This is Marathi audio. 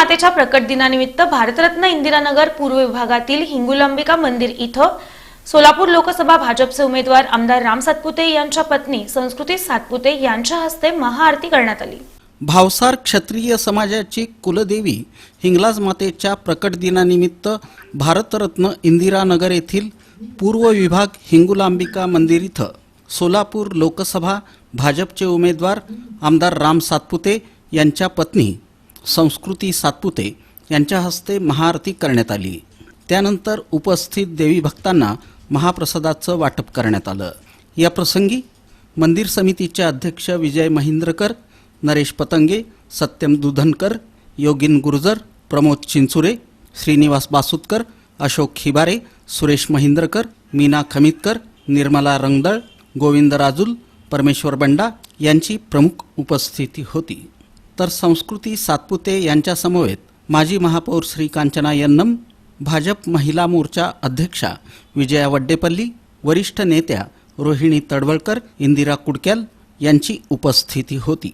मातेच्या प्रकट दिनानिमित्त भारतरत्न इंदिरानगर पूर्व विभागातील हिंगुलांबिका मंदिर इथं सोलापूर लोकसभा भाजपचे उमेदवार आमदार राम सातपुते यांच्या पत्नी संस्कृती सातपुते यांच्या हस्ते महाआरती करण्यात आली. भावसार क्षत्रिय समाजाची कुलदेवी हिंगलाज मातेच्या प्रकट दिनानिमित्त भारतरत्न इंदिरानगर येथील पूर्व विभाग हिंगुलांबिका मंदिर इथं सोलापूर लोकसभा भाजपचे उमेदवार आमदार राम सातपुते यांच्या पत्नी संस्कृती सातपुते यांच्या हस्ते महाआरती करण्यात आली. त्यानंतर उपस्थित देवी भक्तांना महाप्रसादाचं वाटप करण्यात आलं. या प्रसंगी मंदिर समितीचे अध्यक्ष विजय महिंद्रकर नरेश पतंगे सत्यम दुधनकर योगिन गुर्जर प्रमोद चिंचुरे श्रीनिवास बासुतकर अशोक खिबारे सुरेश महिंद्रकर मीना खमितकर निर्मला रंगदळ गोविंद राजुल परमेश्वर बंडा यांची प्रमुख उपस्थिती होती. तर संस्कृती सातपुते यांच्यासमवेत माजी महापौर श्री कांचना यन्नम भाजप महिला मोर्चा अध्यक्षा विजया वड्डेपल्ली वरिष्ठ नेत्या रोहिणी तडवळकर इंदिरा कुडक्याल यांची उपस्थिती होती.